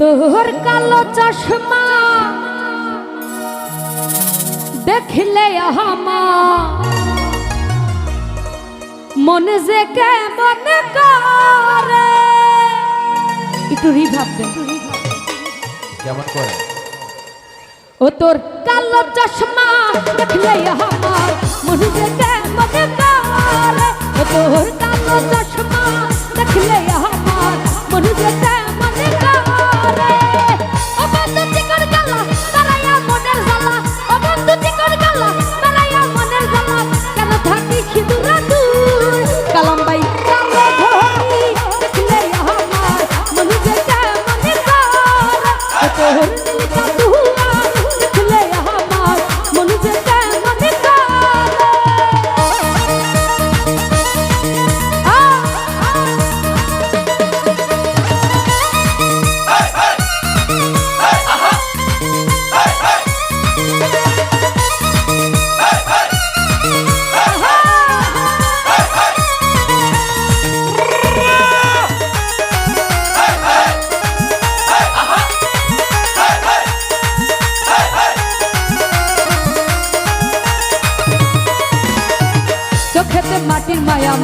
তোর কালো চশমা দেখলে আমার মন যে কেমন করে। একটু রিভাব কেমন করে? ও তোর কালো চশমা দেখলে আমার মন যে কেমন করে। ও তোর কালো চশমা দেখলে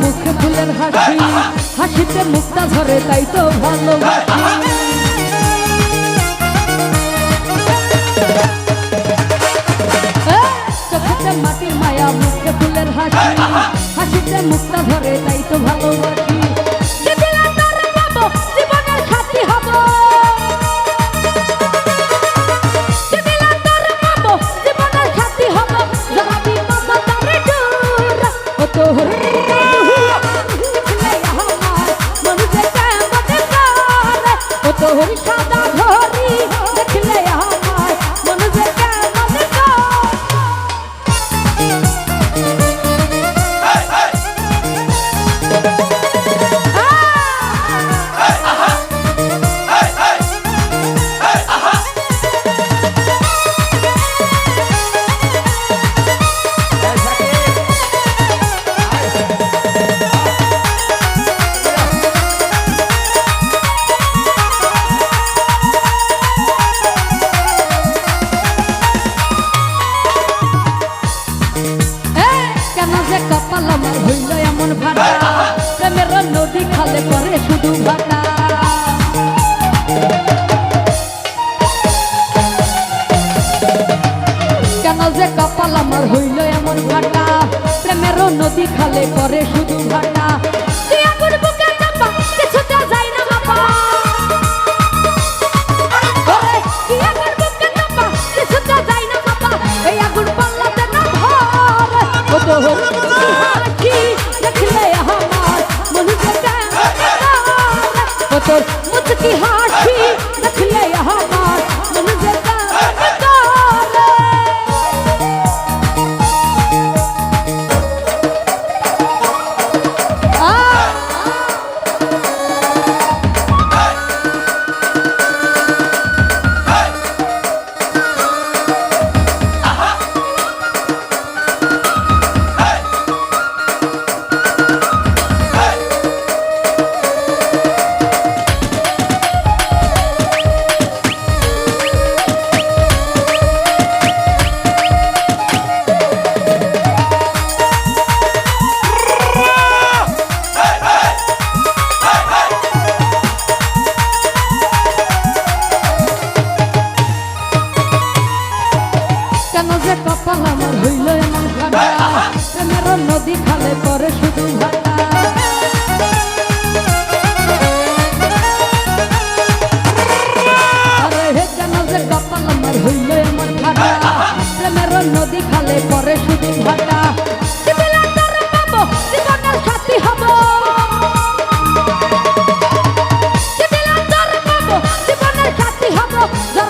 মুখে ফুলের হাসি। হাসিতে মুক্তা ধরে তাই তো মাটির মায়া, মুখে ফুলের হাসি। হাসিতে মুক্তা ধরে তাই তো ভালোবাসি। মোহন সাদা কপাল যে কপাল আমার হইল এমন ঘাটা। প্রেমেরও নদী খালে করে শুধু ঘাটা Love.